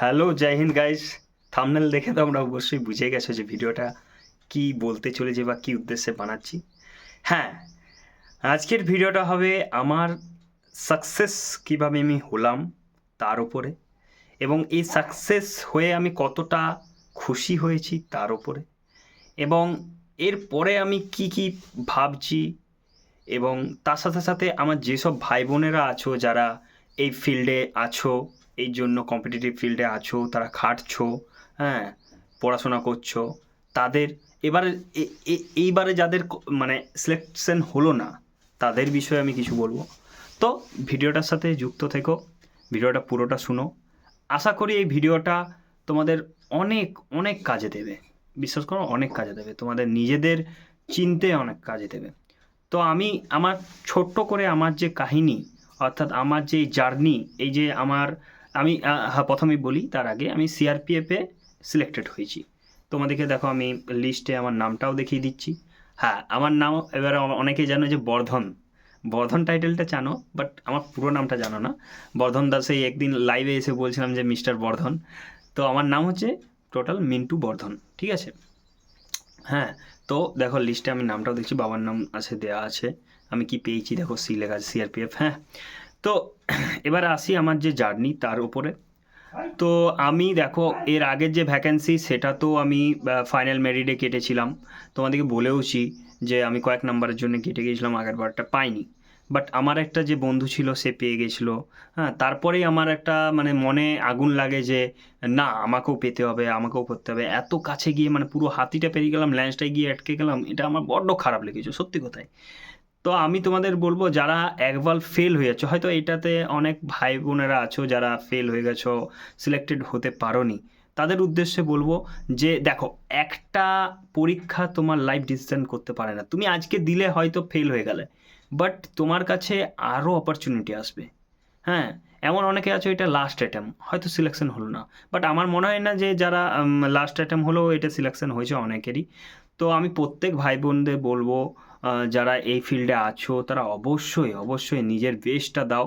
Hello, জয় হিন্দ guys thumbnail দেখে তো আমরা অবশ্যই বুঝে গেছো যে ভিডিওটা কি বলতে চলেছে বা কি উদ্দেশ্যে বানাচ্ছি। হ্যাঁ আজকের ভিডিওটা হবে আমার সাকসেস কীভাবে আমি হলাম তার উপরে এবং এই সাকসেস হয়ে আমি কতটা খুশি হয়েছি তার উপরে এবং এরপরে আমি কি কি ভাবছি এবং তার সাথে সাথে আমার যেসব ভাই বোনেরা আছো, যারা এই ফিল্ডে আছো এই জন্য কম্পিটিটিভ ফিল্ডে আছো, তারা খাটছো হ্যাঁ পড়াশোনা করছ। তাদের এবারে এইবারে যাদের মানে সিলেকশন হলো না, তাদের বিষয়ে আমি কিছু বলব। তো ভিডিওটার সাথে যুক্ত থেকো, ভিডিওটা পুরোটা শুনো। আশা করি এই ভিডিওটা তোমাদের অনেক অনেক কাজে দেবে। বিশ্বাস করো, অনেক কাজে দেবে। তোমাদের নিজেদের চিনতে অনেক কাজে দেবে। তো আমি আমার ছোট্ট করে আমার যে কাহিনী, অর্থাৎ আমার যে জার্নি, এই যে আমার আমি হ্যাঁ প্রথমেই বলি, তার আগে আমি সিআরপিএফে সিলেক্টেড হয়েছি। তোমাদেরকে দেখো, আমি লিস্টে আমার নামটাও দেখিয়ে দিচ্ছি। হ্যাঁ আমার নাম, এবারে অ- অনেকেই জানো যে বর্ধন। বর্ধন টাইটেলটা জানো বাট আমার পুরো নামটা জানো না। বর্ধন দাস এই একদিন লাইভে এসে বলছিলাম যে মিস্টার বর্ধন। তো আমার নাম হচ্ছে টোটাল মিন্টু বর্ধন, ঠিক আছে? হ্যাঁ তো দেখো লিস্টে আমি নামটাও দেখছি, বাবার নাম আছে দেওয়া আছে। আমি কি পেয়েছি? দেখো সি লেখা সিআরপিএফ হ্যাঁ। তো এবার আসি আমার যে জার্নি তার উপরে। তো আমি দেখো, এর আগের যে ভ্যাকেন্সি সেটা তো আমি ফাইনাল মেরিডে কেটেছিলাম। তোমাদেরকে বলেওছি যে আমি কয়েক নাম্বারের জন্য কেটে গিয়েছিলাম, আগের বারটা পাইনি। বাট আমার একটা যে বন্ধু ছিল, সে পেয়ে গেছিল। হ্যাঁ তারপরেই আমার একটা মানে মনে আগুন লাগে যে, না, আমাকেও পেতে হবে, আমাকেও করতে হবে। এত কাছে গিয়ে মানে পুরো হাতিটা পেরিয়ে গেলাম, ল্যান্সটায় গিয়ে আটকে গেলাম, এটা আমার বড্ড খারাপ লেগেছে, সত্যি কথাই। তো আমি তোমাদের বলব, যারা একবার ফেল হয়ে যাচ্ছ, হয়তো এটাতে অনেক ভাই বোনেরা আছো যারা ফেল হয়ে গেছো সিলেক্টেড হতে পারোনি। তাদের উদ্দেশ্যে বলব যে, দেখো, একটা পরীক্ষা তোমার লাইফ ডিসিশন করতে পারে না। তুমি আজকে দিলে হয়তো ফেল হয়ে গেলে বাট তোমার কাছে আরও অপরচুনিটি আসবে। হ্যাঁ এমন অনেকে আছে, এটা লাস্ট অ্যাটেম হয়তো সিলেকশন হলো না। বাট আমার মনে হয় না যে, যারা লাস্ট অ্যাটেম হলেও এটা সিলেকশন হয়েছে অনেকেরই। তো আমি প্রত্যেক ভাই বোনদের বলব যারা এই ফিল্ডে আছো, তারা অবশ্যই অবশ্যই নিজের বেস্টটা দাও।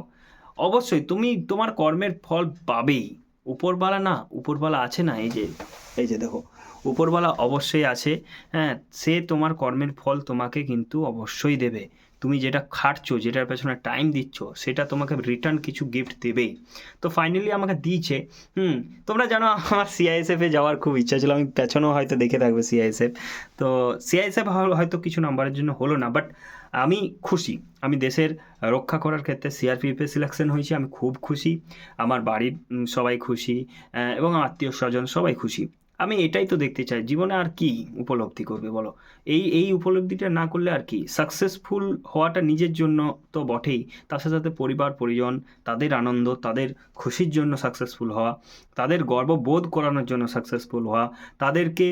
অবশ্যই তুমি তোমার কর্মের ফল পাবেই। উপরবালা না উপরবালা আছে না, এই যে এই যে দেখো উপরবালা অবশ্যই আছে। হ্যাঁ সে তোমার কর্মের ফল তোমাকে কিন্তু অবশ্যই দেবে। তুমি যেটা খাটছো, যেটার পেছনে টাইম দিচ্ছ, সেটা তোমাকে রিটার্ন কিছু গিফট দেবেই তো ফাইনালি আমাকে দিয়েছে, হুম, তোমরা জানো আমার সিআইএসএফে যাওয়ার খুব ইচ্ছা ছিল, আমি পেছনেও হয়তো দেখে থাকবে সিআইএসএফ তো সিআইএসএফ হয়তো কিছু নাম্বারের জন্য হলো না বাট আমি খুশি। আমি দেশের রক্ষা করার ক্ষেত্রে সিআরপিএফে সিলেকশন হয়েছি, আমি খুব খুশি। আমার বাড়ির সবাই খুশি এবং আত্মীয় স্বজন সবাই খুশি। আমি এটাই তো দেখতে চাই, জীবনে আর কি উপলব্ধি করবে বলো? এই এই উপলব্ধিটা না করলে আর কি? সাকসেসফুল হওয়াটা নিজের জন্য তো বটেই, তার সাথে সাথে পরিবার, পরিজন, তাদের আনন্দ, তাদের খুশির জন্য সাকসেসফুল হওয়া, তাদের গর্ববোধ করানোর জন্য সাকসেসফুল হওয়া, তাদেরকে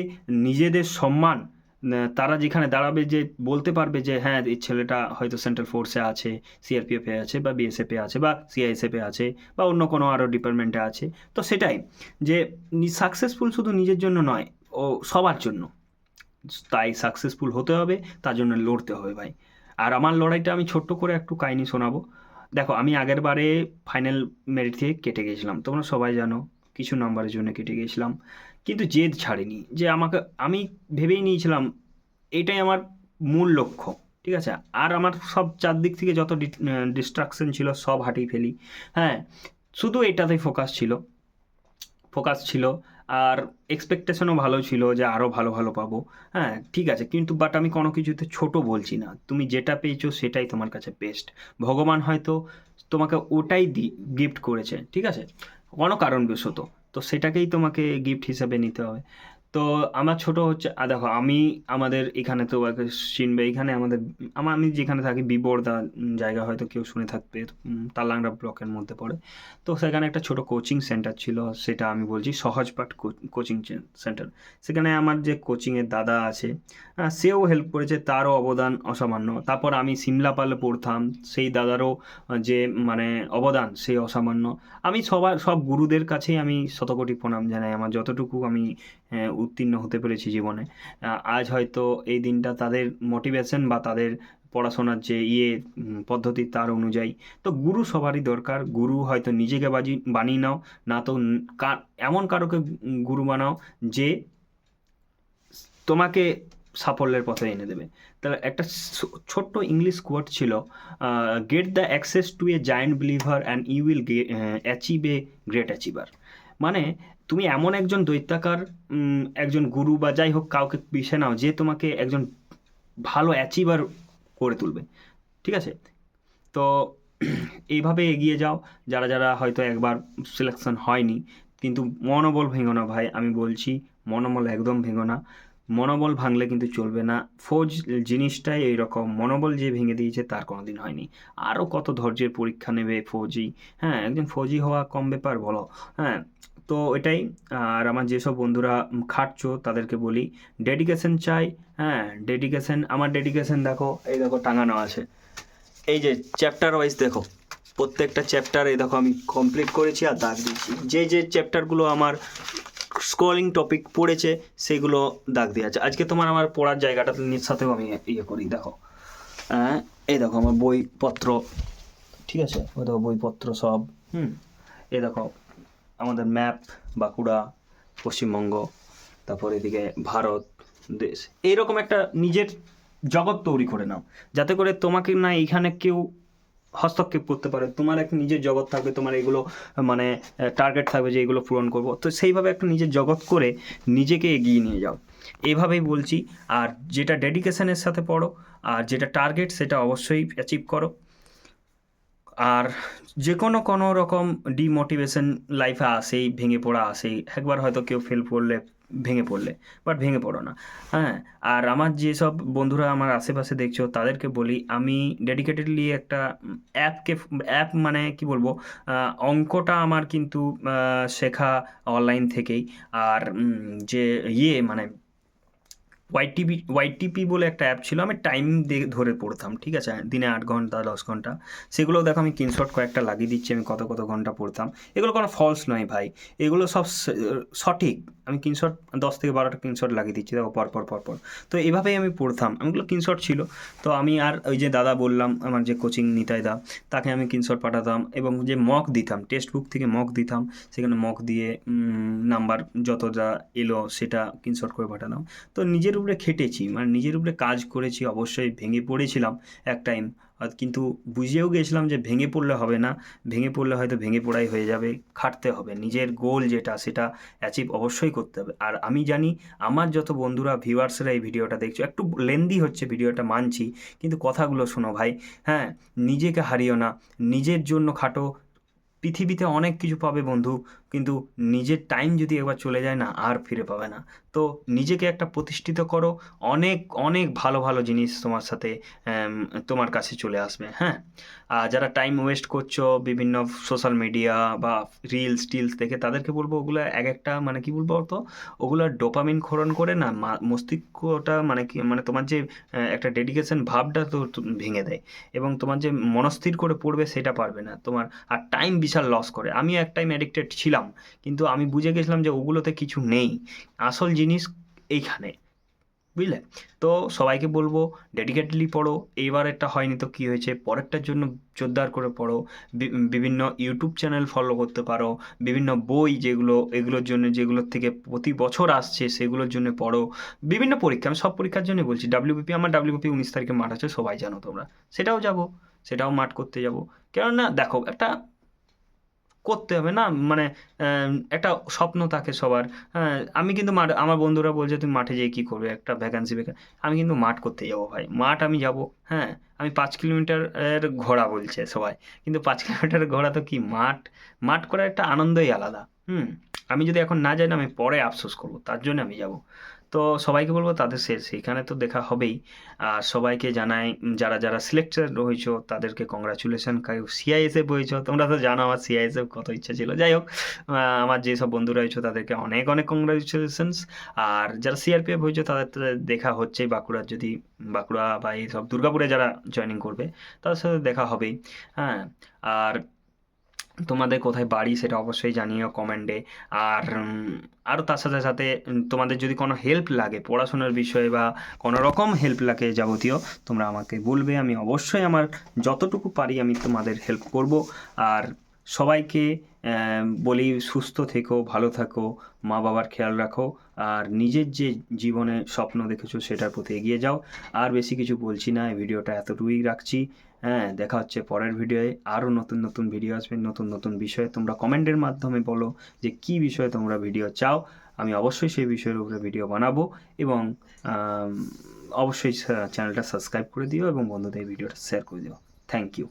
নিজেদের সম্মান তারা যেখানে দাঁড়াবে যে বলতে পারবে যে হ্যাঁ এই ছেলেটা হয়তো সেন্ট্রাল ফোর্সে আছে সিআরপিএফে আছে বা বিএসএফে আছে বা সিআইএসএফে আছে বা অন্য কোনো আরও ডিপার্টমেন্টে আছে। তো সেটাই যে সাকসেসফুল শুধু নিজের জন্য নয়, ও সবার জন্য। তাই সাকসেসফুল হতে হবে, তার জন্য লড়তে হবে ভাই। আর আমার লড়াইটা আমি ছোট্ট করে একটু কাহিনি শোনাবো। দেখো, আমি আগের বারে ফাইনাল মেরিট থেকে কেটে গেছিলাম তোমরা সবাই জানো, কিছু নাম্বারের জন্য কেটে গেছিলাম কিন্তু জেদ ছাড়েনি যে আমাকে, আমি ভেবেই নিয়েছিলাম এটাই আমার মূল লক্ষ্য, ঠিক আছে? আর আমার সব চারদিক থেকে যত ডিস্ট্রাকশন ছিল সব হাঁটিয়ে ফেলি। হ্যাঁ শুধু এটাতেই ফোকাস ছিল। ফোকাস ছিল। আর এক্সপেকটেশনও ভালো ছিল যে আরও ভালো ভালো পাবো। হ্যাঁ ঠিক আছে। কিন্তু বাট আমি কোনো কিছুতে ছোট বলছি না। তুমি যেটা পেয়েছ সেটাই তোমার কাছে বেস্ট ভগবান হয়তো তোমাকে ওটাই দি গিফট করেছে, ঠিক আছে? কোনো কারণবশত। তো সেটাকেই তোমাকে গিফট হিসাবে নিতে হবে। তো আমার ছোট হচ্ছে দেখো আমি আমাদের এখানে তো চিনবে, এখানে আমাদের আমার আমি যেখানে থাকি বিবর্দা জায়গা হয়তো কেউ শুনে থাকবে তালাংরা ব্লকের মধ্যে পড়ে। তো সেখানে একটা ছোট কোচিং সেন্টার ছিল, সেটা আমি বলছি সহজপাঠ কোচিং সেন্টার সেখানে আমার যে কোচিংয়ের দাদা আছে সেও হেল্প করেছে, তারও অবদান অসামান্য। তারপর আমি সিমলাপালে পড়তাম, সেই দাদারও যে মানে অবদান সেই অসামান্য। আমি সবার, সব গুরুদের কাছেই আমি শতকোটি প্রণাম জানাই, আমার যতটুকু আমি উত্তীর্ণ হতে পেরেছি জীবনে। আজ হয়তো এই দিনটা তাদের মোটিভেশন বা তাদের পড়াশোনার যে ইয়ে পদ্ধতি তার অনুযায়ী। তো গুরু সবারই দরকার। গুরু হয়তো নিজেকে বাজি, বানিয়ে নাও, না তো এমন কারোকে গুরু বানাও যে তোমাকে সাফল্যের পথে এনে দেবে। তাহলে একটা ছোট্ট ইংলিশ কোয়ার্ট ছিল get the access to a giant believer and you will achieve a great achiever মানে তুমি এমন একজন দৈত্যাকার একজন গুরু বা যাই হোক কাউকে পিছে নাও যে তোমাকে একজন ভালো অ্যাচিভার করে তুলবে। ঠিক আছে? তো এইভাবে এগিয়ে যাও। যারা যারা হয়তো একবার সিলেকশন হয়নি, কিন্তু মনোবল ভেঙো না ভাই। আমি বলছি, মনোবল একদম ভেঙো না। মনোবল ভাঙলে কিন্তু চলবে না। ফৌজ জিনিসটাই এইরকম। মনোবল যে ভেঙে দিয়েছে তার কোনো দিন হয়নি। আরও কত ধৈর্যের পরীক্ষা নেবে ফৌজি? হ্যাঁ একজন ফৌজি হওয়া কম ব্যাপার বলো। হ্যাঁ তো এটাই। আর আমার যেসব বন্ধুরা খাটছো, তাদেরকে বলি ডেডিকেশন চাই হ্যাঁ ডেডিকেশন আমার ডেডিকেশন দেখো, এই দেখো টাঙানো আছে। এই যে চ্যাপ্টার ওয়াইজ দেখো, প্রত্যেকটা চ্যাপ্টার এই দেখো আমি কমপ্লিট করেছি আর দাগ দিয়েছি। যে যে চ্যাপ্টারগুলো আমার স্ক্রলিং টপিক পড়েছে, সেগুলো দাগ দিয়ে আছে। আজকে তোমার আমার পড়ার জায়গাটা সাথেও আমি ইয়ে করি, দেখো। হ্যাঁ এই দেখো আমার বইপত্র, ঠিক আছে? ওই দেখো বইপত্র সব, হুম, এই দেখো আমাদের ম্যাপ বাঁকুড়া, পশ্চিমবঙ্গ, তারপর এদিকে ভারত, দেশ। এইরকম একটা নিজের জগৎ তৈরি করে নাও। যাতে করে তোমাকে না এইখানে কেউ হস্তক্ষেপ করতে পারে। তোমার এক নিজের জগৎ থাকবে, তোমার এগুলো মানে টার্গেট থাকবে যে এগুলো পূরণ করব। তো সেইভাবে একটা নিজের জগৎ করে নিজেকে এগিয়ে নিয়ে যাও। এইভাবেই বলছি। আর যেটা ডেডিকেশনের সাথে পড়ো, আর যেটা টার্গেট সেটা অবশ্যই অ্যাচিভ করো। আর যে কোনো কোনো রকম ডিমোটিভেশন লাইফে আসেই ভেঙে পড়া আসেই, একবার হয়তো কেউ ফেল করলে ভেঙে পড়লে বাট ভেঙে পড়ো না। হ্যাঁ আর আমার যেসব বন্ধুরা আমার আশেপাশে দেখছ, তাদেরকে বলি, আমি ডেডিকেটেডলি একটা অ্যাপকে অ্যাপ মানে কি বলব অঙ্কটা আমার কিন্তু শেখা অনলাইন থেকেই। আর যে ইয়ে মানে ওয়াইটিপি ওয়াইটিপি বলে একটা অ্যাপ ছিল, আমি টাইম ধরে পড়তাম, ঠিক আছে? দিনে আট ঘণ্টা, দশ ঘণ্টা। সেগুলো দেখো, আমি স্ক্রিনশট কয়েকটা লাগিয়ে দিচ্ছি, আমি কত কত ঘণ্টা পড়তাম। এগুলো কোনো ফলস নয় ভাই। এগুলো সব সঠিক। আমি স্ক্রিনশট দশ থেকে বারোটা স্ক্রিনশট লাগিয়ে দিচ্ছি, দেখো, পর পর পর পর। তো এভাবেই আমি পড়তাম। আমিগুলো স্ক্রিনশট ছিল। তো আমি আর ওই যে দাদা বললাম, আমার যে কোচিং নিতাই দা, তাকে আমি স্ক্রিনশট পাঠাতাম এবং যে মক দিতাম টেক্সট বুক থেকে মক দিতাম, সেখানে মক দিয়ে নাম্বার যত যা এলো, সেটা স্ক্রিনশট করে পাঠাতাম। তো নিজের উপরে খেটেছি মানে নিজের উপরে কাজ করেছি, অবশ্যই ভেঙে পড়েছিলাম এক টাইম কিন্তু বুঝেও গেছিলাম যে ভেঙে পড়লে হবে না, ভেঙে পড়লে হয়তো ভেঙে পড়াই হয়ে যাবে, খাটতে হবে। নিজের গোল যেটা, সেটা অ্যাচিভ অবশ্যই করতে হবে। আর আমি জানি, আমার যত বন্ধুরা ভিউয়ার্সরা এই ভিডিওটা দেখছ, একটু লেন্দি হচ্ছে ভিডিওটা, মানছি, কিন্তু কথাগুলো শোনো ভাই হ্যাঁ নিজেকে হারিও না, নিজের জন্য খাটো, পৃথিবীতে অনেক কিছু পাবে বন্ধু কিন্তু নিজের টাইম যদি একবার চলে যায় না, আর ফিরে পাবে না। তো নিজেকে একটা প্রতিষ্ঠিত করো, অনেক অনেক ভালো ভালো জিনিস তোমার সাথে তোমার কাছে চলে আসবে হ্যাঁ? আর যারা টাইম ওয়েস্ট করছ, বিভিন্ন সোশ্যাল মিডিয়া বা রিলস টিলস দেখে, তাদেরকে বলব ওগুলো এক একটা মানে কি বলব তো ওগুলো ডোপামিন ক্ষরণ করে না মস্তিষ্কটা মানে কি মানে তোমার যে একটা ডেডিকেশন ভাবটা তো ভেঙে দেয়। এবং তোমার যে মনস্থির করে পড়বে, সেটা পারবে না। তোমার, আর টাইম বিশাল লস করে। আমি এক টাইম অ্যাডিক্টেড ছিলাম। কিন্তু আমি বুঝে গেছিলাম যে ওগুলোতে কিছু নেই। আসল জিনিস এইখানে। বুঝলে? তো সবাইকে বলব ডেডিকেটলি পড়ো। এইবারেরটা হয়নি তো কী হয়েছে? পরেরটার জন্য জোরদার করে পড়ো। বিভিন্ন ইউটিউব চ্যানেল ফলো করতে পারো। বিভিন্ন বই যেগুলো, এগুলোর জন্য, যেগুলোর থেকে প্রতি বছর আসছে, সেগুলোর জন্য পড়ো। বিভিন্ন পরীক্ষা, আমি সব পরীক্ষার জন্য বলছি। ডাব্লিউবিপি আমার ডাব্লিউবিপি উনিশ তারিখে মাঠ আছে, সবাই জানো তোমরা। সেটাও যাব, সেটাও মাঠ করতে যাব। কেননা, দেখো, একটা করতে হবে না? মানে একটা স্বপ্ন থাকে সবার। হ্যাঁ আমি কিন্তু মাঠ, আমার বন্ধুরা বলছে তুমি মাঠে যেয়ে কী করবে? একটা ভ্যাকান্সি ভ্যাকা আমি কিন্তু মাঠ করতে যাব ভাই। মাঠ আমি যাব হ্যাঁ। আমি পাঁচ কিলোমিটার এর ঘোড়া বলছে সবাই। কিন্তু পাঁচ কিলোমিটার ঘোড়া তো কি মাঠ? মাঠ করার একটা আনন্দই আলাদা, হুম। আমি যদি এখন না যাই না, আমি পরে আফসোস করব, তার জন্য আমি যাব। তো সবাইকে বলব তাদের সে সেখানে তো দেখা হবেই। আর সবাইকে জানাই, যারা যারা সিলেক্টেড হয়েছো তাদেরকে কংগ্রাচুলেশন সিআইএসএফ হয়েছো তোমরা তো জানো আমার সিআইএসএফ কত ইচ্ছা ছিল। যাই হোক আমার যেসব বন্ধুরা হয়েছো তাদেরকে অনেক অনেক কংগ্রাচুলেশনস আর যারা সিআরপিএফ হয়েছো তাদের দেখা হচ্ছেই বাঁকুড়ার যদি, বাঁকুড়া বা এই সব দুর্গাপুরে যারা জয়েনিং করবে, তাদের সাথে দেখা হবেই। হ্যাঁ আর তোমাদের কোথায় বাড়ি সেটা অবশ্যই জানিও কমেন্টে আর আরও তার সাথে সাথে তোমাদের যদি কোনো হেল্প লাগে, পড়াশোনার বিষয়ে বা কোনো রকম হেল্প লাগে যাবতীয়, তোমরা আমাকে বলবে। আমি অবশ্যই আমার যতটুকু পারি আমি তোমাদের হেল্প করব। আর সবাইকে বলি সুস্থ থেকো, ভালো থাকো মা বাবার খেয়াল রাখো, আর নিজের যে জীবনে স্বপ্ন দেখেছ সেটার প্রতি এগিয়ে যাও। আর বেশি কিছু বলছি না, এই ভিডিওটা এতটুকুই রাখছি। হ্যাঁ দেখা হচ্ছে পরের ভিডিওয়ে, আরও নতুন নতুন ভিডিও আসবে, নতুন নতুন বিষয়ে। তোমরা কমেন্টের মাধ্যমে বলো যে কী বিষয়ে তোমরা ভিডিও চাও। আমি অবশ্যই সেই বিষয়ের উপরে ভিডিও বানাবো এবং অবশ্যই চ্যানেলটা সাবস্ক্রাইব করে দিও এবং বন্ধুদের ভিডিওটা শেয়ার করে দিও। Thank you.